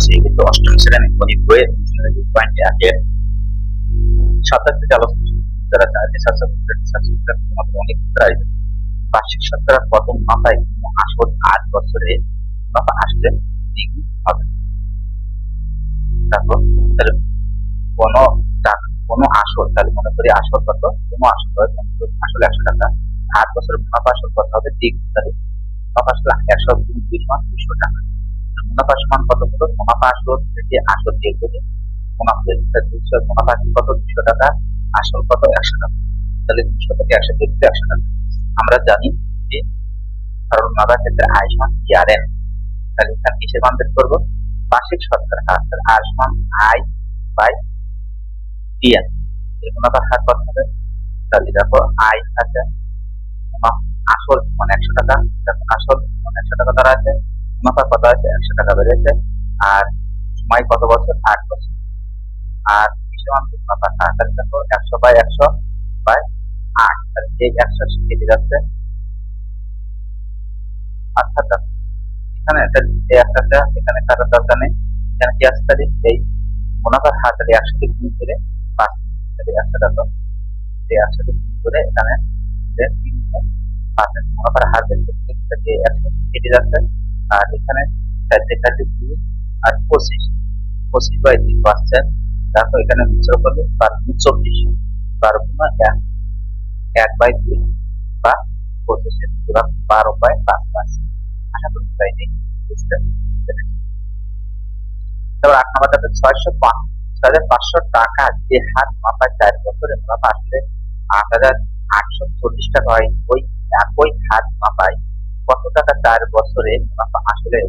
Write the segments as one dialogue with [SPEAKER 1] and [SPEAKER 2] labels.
[SPEAKER 1] বসে কিন্তু অষ্টম শ্রেণি গণিত বইয়ের পয়েন্টে আগে সাতাশ থেকে আলোচনা। যারা চাইছে তোমাদের অনেক প্রাইজ বার্ষিক শতকরা মুনাফায় কোনো আসল আট বছরে মুনাফা আসলে দ্বিগুণ হবে। তারপর তাহলে কোনো কোনো আসল, তাহলে মনে করি আসল কত? কোনো আসল আসলে একশো টাকা। আট বছরের মুনাফা আসল কত হবে? দ্বিগুণ তাহলে মুনাফা আসলে একশো দুই সমান দুইশো টাকা। মুনাফা সমান কত হলো মুনাফা আসল থেকে আসল দিয়ে দেবে মুনাফা দুইশো টাকা, আসল কত একশো টাকা। তাহলে দুইশো থেকে একশো দিয়ে একশো টাকা। আমরা জানি যে কারণ মুনাফার ক্ষেত্রে আয় সমান টিআরএন তাহলে এখানে কিসের মান বের করব? বার্ষিক শতকরা হার, তাহলে আর সমান আই বাই টিএন মুনাফার হার কত হবে? তাহলে দেখো, আই আছে আসল মানে একশো টাকা আসল মানে একশো টাকা ধরা আছে। মুনাফা কত আছে একশো টাকা বেড়েছে। আর সময় কত বছর? আট বছর। আর সমান হার দেখো একশো বাই একশো বাই আট। তাহলে এই একশো কেটে যাচ্ছে। অর্থাৎ দেখো, এখানে এই এখানে কাটার দরকার নেই। এখানে কি আছে তাহলে? এই একশো দিয়ে গুণ করে পাঁচ। তাহলে একশো টাকা এই একশো দিয়ে গুণ করে এখানে পার্সেন্ট মুনাফার একশো কেটে যাচ্ছে। আর এখানে চারটে দুই আর পঁচিশ। পঁচিশ বাই দুই পার্সেন্ট তারপর এখানে মিশ্র করলে বারো চব্বিশ। বারো গুণ এক। এক বাই দুই বা পঁচিশের সুতরাং বারো। বাই পাঁচ পার্সেন্ট আশা করি তাই নেই তারপর আট নম্বর তাদের ছয়শো পাঁচ। তাদের পাঁচশো টাকা যে হার মুনাফা চার বছরে মুনাফা আসলে আট হাজার আটশো চল্লিশ টাকা হয়। ওই একই হার মুনাফায় কত টাকা চার বছরে মুনাফা আসলে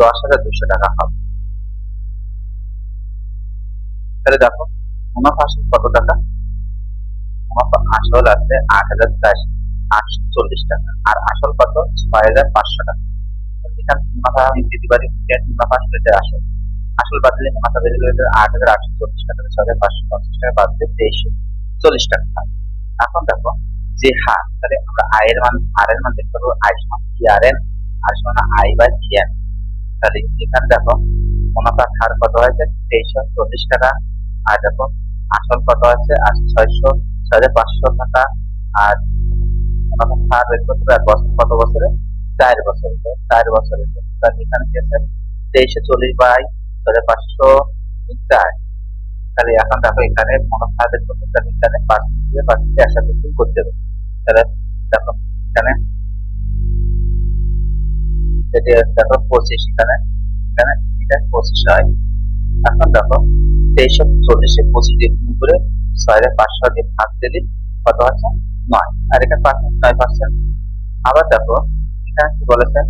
[SPEAKER 1] দশ হাজার দুশো টাকা হবে। তাহলে দেখো, মুনাফা আসলে কত টাকা? মুনাফা আসল আছে আট হাজার চারশো আটশো চল্লিশ টাকা, আর আসল কত? ছয় হাজার পাঁচশো টাকা। এখানে মুনাফা আমি দিতে পারি মুনাফা আসলে যে আসল আসল বাদ দিলে মুনাফা বেড়ে গেলে আট হাজার আটশো চল্লিশ টাকা, ছয় হাজার পাঁচশো পঞ্চাশ টাকা বাদ দিয়ে তেইশশো চল্লিশ টাকা। এখন দেখো, যে হার, তাহলে আমরা আয়ের মান আর এর মান দেখতে পাবো আই সমান টি আর এন আর সমান আই বাই টি এন তাহলে এখানে দেখো মুনাফার হার কত হয়েছে? তেইশশো চল্লিশ টাকা। আর দেখো, আসল কত আছে আর ছয়শো ছয় হাজার পাঁচশো টাকা। আর মুনাফার হার বের করতে আর বছর কত বছরে? চার বছরে। চার বছরে। তাহলে এখানে কি আছে? তেইশশো চল্লিশ বাই ছয় হাজার পাঁচশো চার। তাহলে এখন দেখো এখানে মুনাফা বের করতে হবে এখানে পার্সেন্ট একসাথে গুণ করতে হবে। তাহলে দেখো এখানে দেখো পঁচিশ এখানে এখানে এটা পঁচিশ হয়। এখন দেখো তেইশশো চল্লিশে পঁচিশ দিয়ে গুণ করে ছয় পাঁচশো দিয়ে ভাগ দিলে কত আছে নয়। আর এখানে পার্সেন্ট নয় পার্সেন্ট আবার দেখো এখানে কি বলেছেন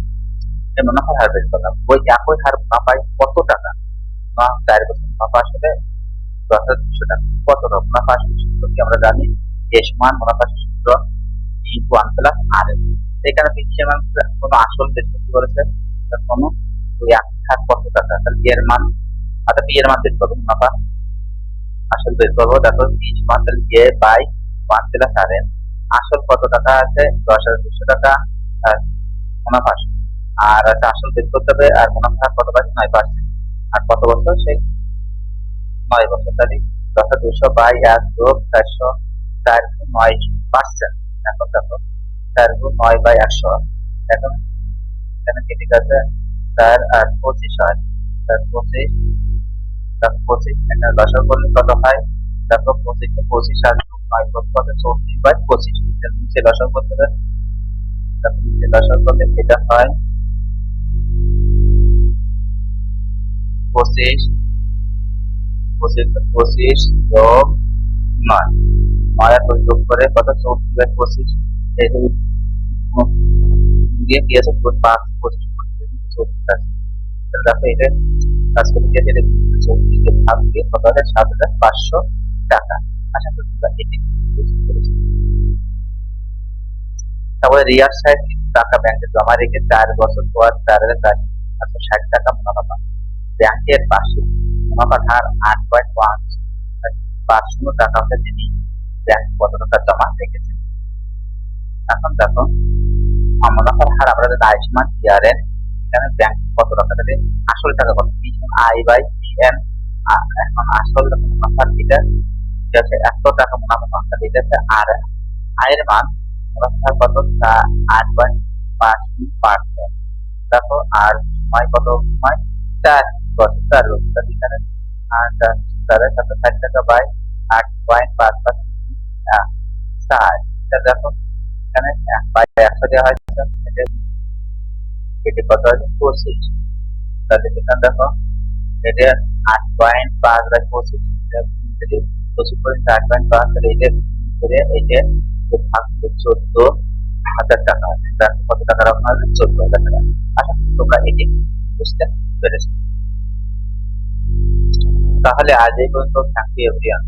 [SPEAKER 1] যে হয় হার বের করলাম ওই একই হার মুনাফায় কত টাকা? না, চার বছর মুনাফা আসলে দুশো টাকা কত টাকা মুনাফা সূত্র কি আমরা জানি? এ সমান মুনাফা সূত্র ওয়ান প্লাস আর এখানে বিক্রির মান কোনো আসল বের করতে বলেছে কোনো এক হার কত টাকা তাহলে বি এর মান অর্থাৎ বি এর মান বের করব মুনাফা আসল বের করব, দেখো বি সমান, তাহলে এ বাই ওয়ান প্লাস আর আসল কত টাকা আছে? দশ হাজার দুশো টাকা, আর মুনাফা। আর আছে আসল বের করতে হবে, আর মুনাফা কত পাচ্ছে নয় পার্সেন্ট আর কত বছর? সেই নয় বছর দশ হাজার দুশো বাই এক যোগ চারশো চার নয় পার্সেন্ট এখন দেখো চার গুণ নয় বাই একশো। এখন এখানে কেটে গেছে চার আর পঁচিশ হয়। চার পঁচিশ চার পঁচিশ এখানে দশক করলে কত হয়? দেখো, পঁচিশ পঁচিশ আর নয় কত চৌত্রিশ বাই পঁচিশ। নিচে দশক করতে হবে। নিচে দশক করলে এটা হয় পঁচিশ পঁচিশ যোগ নয়। নয় আর যোগ করে, কত? চৌত্রিশ বাই পঁচিশ। এই সাত হাজার পাঁচশো টাকা। তারপরে রিয়ার সাহেব কিছু টাকা ব্যাংকে জমা রেখে চার বছর পর চার হাজার চারশো ষাট টাকা মুনাফা পান ব্যাংকের বার্ষিক মুনাফার হার আট পয়েন্ট পাঁচ পাঁচ শূন্য টাকা হলে তিনি ব্যাংক কত টাকা জমা রেখেছেন এখন দেখো মুনাফার হার আমরা যদি আয়ুষ্মান টিআরএন এখানে ব্যাংক কত টাকা দেবে। আসল টাকা কত? আই বাই পিএন এখন আসল মুনাফার যেটা ঠিক আছে, এত টাকা মুনাফা সংখ্যা দিতেছে আর আয়ের মান মুনাফা কত? তা আট পয়েন্ট পাঁচ পার্সেন্ট দেখো, আর সময় কত? সময় চার। বছর এখানে আর তাহলে সাতশো ষাট টাকা বাই আট পয়েন্ট পাঁচ পার্সেন্ট চার এটা দেখো এখানে বাই একশো দেওয়া হয়েছে এটা কত আছে পঁচিশ তাহলে এখানে দেখো এটা আট পয়েন্ট পাঁচ বাই পঁচিশ যদি পঁচিশ পয়েন্ট আট পয়েন্ট পাঁচ তাহলে এটা করে এটা করে চোদ্দ হাজার টাকা তার কত টাকা রাখা হবে চোদ্দ হাজার টাকা আশা করি তোমরা এটি বুঝতে পেরেছ তাহলে আজ এই পর্যন্ত থাকতে এভরিয়ান